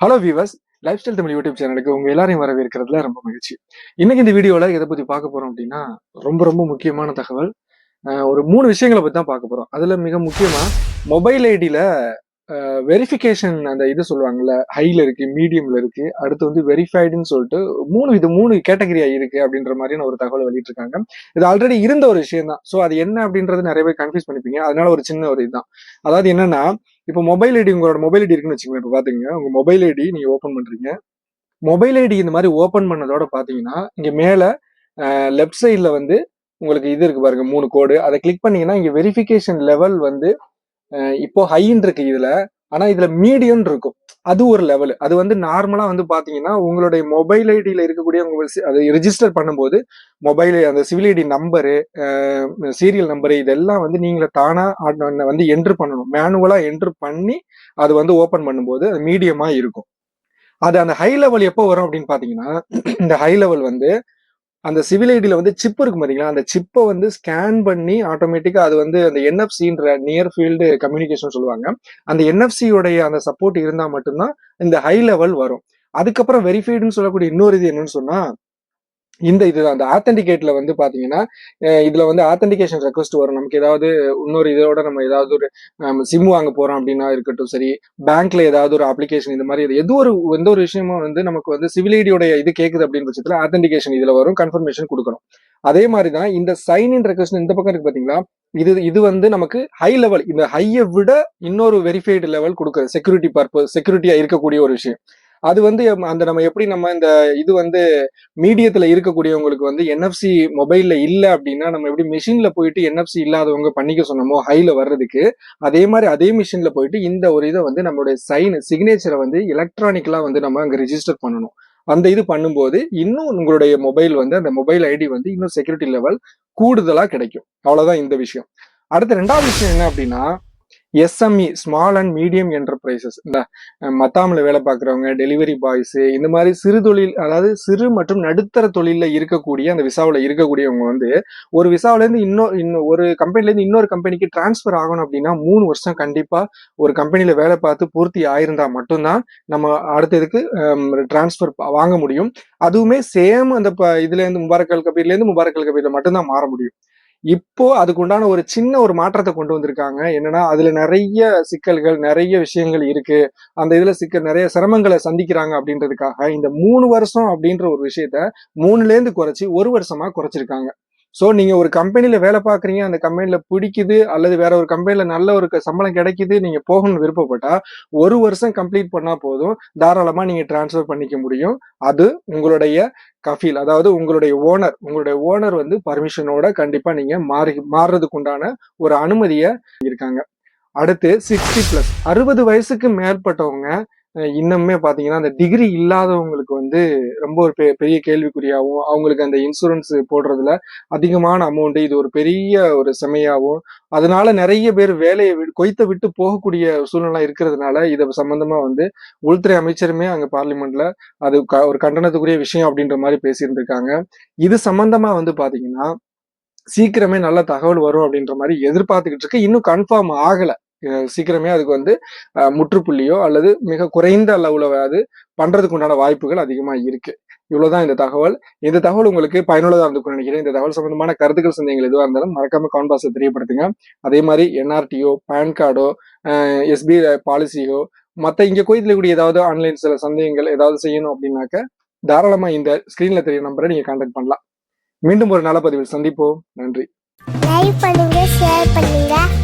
Hello viewers lifestyle Tamil YouTube சேனலுக்கு உங்க எல்லாரையும் வரவேற்கிறதுல ரொம்ப மகிழ்ச்சி. இன்னைக்கு இந்த வீடியோல எதை பத்தி பார்க்க போறோம் அப்படின்னா ரொம்ப ரொம்ப முக்கியமான தகவல். ஒரு மூணு விஷயங்களை பத்தி தான் பார்க்க போறோம். அதுல மிக முக்கியமா மொபைல் ஐடியில வெரிஃபிகேஷன் அந்த இது சொல்லுவாங்கல்ல ஹைல இருக்கு மீடியம்ல இருக்கு அடுத்து வந்து வெரிஃபைடுன்னு சொல்லிட்டு மூணு இது மூணு கேட்டகரியா இருக்கு அப்படின்ற மாதிரியான ஒரு தகவல் வெளியிட்டிருக்காங்க. இது ஆல்ரெடி இருந்த ஒரு விஷயம் தான் ஸோ அது என்ன அப்படின்றது நிறைய பேர் கன்ஃபியூஸ் பண்ணிப்பீங்க. அதனால ஒரு சின்ன ஒரு இதுதான். அதாவது என்னன்னா இப்போ மொபைல் ஐடி உங்களோட மொபைல் ஐடி இருக்குன்னு வச்சுக்கோங்க இப்போ பாத்துங்க உங்க மொபைல் ஐடி நீங்க ஓப்பன் பண்றீங்க. மொபைல் ஐடி இந்த மாதிரி ஓப்பன் பண்ணதோட பாத்தீங்கன்னா இங்க மேல லெஃப்ட் சைட்ல வந்து உங்களுக்கு இது இருக்கு பாருங்க மூணு கோடு அதை கிளிக் பண்ணீங்கன்னா இங்க வெரிஃபிகேஷன் லெவல் வந்து இப்போ ஹைன்னு இருக்கு இதுல. ஆனா இதுல மீடியம் இருக்கும். அது ஒரு லெவல் அது வந்து நார்மலா வந்து பாத்தீங்கன்னா உங்களுடைய மொபைல் ஐடியில இருக்கக்கூடிய உங்க அதை ரிஜிஸ்டர் பண்ணும்போது மொபைல் அந்த civil ID number serial number இதெல்லாம் வந்து நீங்கள தானா வந்து என்ட்ரு பண்ணணும். மேனுவலா என்ட்ரு பண்ணி அது வந்து ஓபன் பண்ணும்போது அது மீடியமா இருக்கும். அது அந்த ஹை லெவல் எப்போ வரும் அப்படின்னு பாத்தீங்கன்னா இந்த ஹை லெவல் வந்து அந்த சிவில் ஐடியில் வந்து சிப் இருக்கும் பாத்தீங்களா? அந்த சிப்பை வந்து ஸ்கேன் பண்ணி ஆட்டோமேட்டிக்காக அது வந்து அந்த என்எஃப்சின்ற நியர் ஃபீல்டு கம்யூனிகேஷன் சொல்லுவாங்க. அந்த என்எஃப்சியுடைய அந்த சப்போர்ட் இருந்தால் மட்டும்தான் இந்த ஹை லெவல் வரும். அதுக்கப்புறம் வெரிஃபைடுன்னு சொல்லக்கூடிய இன்னொரு இது என்னன்னு சொன்னா இந்த இது அந்த ஆத்தென்டிகேட்ல வந்து பாத்தீங்கன்னா இதுல வந்து ஆத்தென்டிகேஷன் ரெக்வஸ்ட் வரும். நமக்கு ஏதாவது இன்னொரு இதோட நம்ம ஏதாவது ஒரு சிம் வாங்க போறோம் அப்படின்னா இருக்கட்டும் சரி பேங்க்ல ஏதாவது ஒரு அப்ளிகேஷன் இந்த மாதிரி எது ஒரு எந்த ஒரு விஷயமும் வந்து நமக்கு வந்து சிவில் ஐடியோட இது கேக்குது அப்படின்னு பட்சத்துல ஆத்தென்டிகேஷன் இதுல வரும் கன்ஃபர்மேஷன் கொடுக்கணும். அதே மாதிரி தான் இந்த சைன் இன் ரெக்வஸ்ட் இந்த பக்கம் இருக்கு பாத்தீங்களா? இது இது வந்து நமக்கு ஹை லெவல் இந்த ஹையை விட இன்னொரு வெரிஃபைடு லெவல் கொடுக்குறது செக்யூரிட்டி பர்பஸ் செக்யூரிட்டியா இருக்கக்கூடிய ஒரு விஷயம். அது வந்து அந்த நம்ம எப்படி நம்ம இந்த இது வந்து மீடியத்துல இருக்கக்கூடியவங்களுக்கு வந்து என்எஃப்சி மொபைல்ல இல்ல அப்படின்னா நம்ம எப்படி மிஷின்ல போயிட்டு என்எஃப்சி இல்லாதவங்க பண்ணிக்க சொன்னோமோ ஹைல வர்றதுக்கு அதே மாதிரி அதே மிஷின்ல போயிட்டு இந்த ஒரு இதை வந்து நம்மளுடைய சைன் சிக்னேச்சரை வந்து எலக்ட்ரானிக்கலா வந்து நம்ம அங்க ரிஜிஸ்டர் பண்ணணும். அந்த இது பண்ணும்போது இன்னும் உங்களுடைய மொபைல் வந்து அந்த மொபைல் ஐடி வந்து இன்னும் செக்யூரிட்டி லெவல் கூடுதலா கிடைக்கும். அவ்வளவுதான் இந்த விஷயம். அடுத்த ரெண்டாவது விஷயம் என்ன அப்படின்னா SME small and medium enterprises இந்த மத்தாமில் வேலை பார்க்குறவங்க டெலிவரி பாய்ஸ் இந்த மாதிரி சிறு தொழில் அதாவது சிறு மற்றும் நடுத்தர தொழிலில் இருக்கக்கூடிய அந்த விசாவில் இருக்கக்கூடியவங்க வந்து ஒரு விசாவிலேருந்து இன்னொரு இன்னும் ஒரு கம்பெனிலேருந்து இன்னொரு கம்பெனிக்கு டிரான்ஸ்ஃபர் ஆகணும் அப்படின்னா மூணு வருஷம் கண்டிப்பாக ஒரு கம்பெனியில் வேலை பார்த்து பூர்த்தி ஆயிருந்தால் மட்டும்தான் நம்ம அடுத்ததுக்கு டிரான்ஸ்ஃபர் வாங்க முடியும். அதுவுமே சேம் அந்த இதுலேருந்து முபாரக்கல் கபீர்லேருந்து முபாரக்கல் கபீரில் மட்டும்தான் மாற முடியும். இப்போ அதுக்கு உண்டான ஒரு சின்ன ஒரு மாற்றத்தை கொண்டு வந்திருக்காங்க. என்னன்னா அதுல நிறைய சிக்கல்கள் நிறைய விஷயங்கள் இருக்கு. அந்த இதுல சிக்கல் நிறைய சிரமங்களை சந்திக்கிறாங்க அப்படின்றதுக்காக இந்த மூணு வருஷம் அப்படின்ற ஒரு விஷயத்த மூணுல இருந்து குறைச்சி ஒரு வருஷமா குறைச்சிருக்காங்க. ஸோ நீங்கள் ஒரு கம்பெனியில் வேலை பார்க்குறீங்க அந்த கம்பெனியில் பிடிக்குது அல்லது வேற ஒரு கம்பெனியில் நல்ல ஒரு க- சம்பளம் கிடைக்குது நீங்கள் போகணும்னு விருப்பப்பட்டால் ஒரு வருஷம் கம்ப்ளீட் பண்ணால் போதும். தாராளமாக நீங்கள் டிரான்ஸ்ஃபர் பண்ணிக்க முடியும். அது உங்களுடைய கஃபீல் அதாவது உங்களுடைய ஓனர் உங்களுடைய ஓனர் வந்து பர்மிஷனோட கண்டிப்பாக நீங்கள் மாறி மாறுறதுக்கு உண்டான ஒரு அனுமதியை இருக்காங்க. அடுத்து சிக்ஸ்டி ப்ளஸ் அறுபது வயசுக்கு மேற்பட்டவங்க இன்னுமே பாத்தீங்கன்னா அந்த டிகிரி இல்லாதவங்களுக்கு வந்து ரொம்ப ஒரு பெ- பெரிய கேள்விக்குறியாகவும் அவங்களுக்கு அந்த இன்சூரன்ஸ் போடுறதுல அதிகமான அமௌண்ட் இது ஒரு பெரிய ஒரு செமையாகவும் அதனால நிறைய பேர் வேலையை வி- கொய்த்த விட்டு போகக்கூடிய சூழ்நிலை இருக்கிறதுனால இதை சம்பந்தமா வந்து உள்துறை அமைச்சருமே அங்க பார்லிமெண்ட்ல அது க- ஒரு கண்டனத்துக்குரிய விஷயம் அப்படின்ற மாதிரி பேசியிருந்திருக்காங்க. இது சம்பந்தமா வந்து பாத்தீங்கன்னா சீக்கிரமே நல்ல தகவல் வரும் அப்படின்ற மாதிரி எதிர்பார்த்துக்கிட்டு இருக்கு. இன்னும் கன்ஃபார்ம் ஆகலை. சீக்கிரமே அதுக்கு வந்து முற்றுப்புள்ளியோ அல்லது மிக குறைந்த அளவுல அது பண்றதுக்கு உண்டான வாய்ப்புகள் அதிகமா இருக்கு. இவ்வளவுதான் இந்த தகவல். இந்த தகவல் உங்களுக்கு பயனுள்ளதாக இருந்துக்கும் நினைக்கிறேன். இந்த தகவல் சம்பந்தமான கருத்துக்கள் சந்தேகங்கள் எதுவாக இருந்தாலும் மறக்காம கான்பாஸை தெரியப்படுத்துங்க. அதே மாதிரி என்ஆர்டிஓ பேன் கார்டோ எஸ்பி பாலிசியோ மற்ற இங்கே கோயத்துல கூடிய ஏதாவது ஆன்லைன் சில சந்தேகங்கள் ஏதாவது செய்யணும் அப்படின்னாக்க தாராளமா இந்த ஸ்கிரீன்ல தெரிய நம்பரை நீங்க கான்டாக்ட் பண்ணலாம். மீண்டும் ஒரு நல்ல பதிவில் சந்திப்போம். நன்றி. லைக் பண்ணுங்க ஷேர் பண்ணுங்க.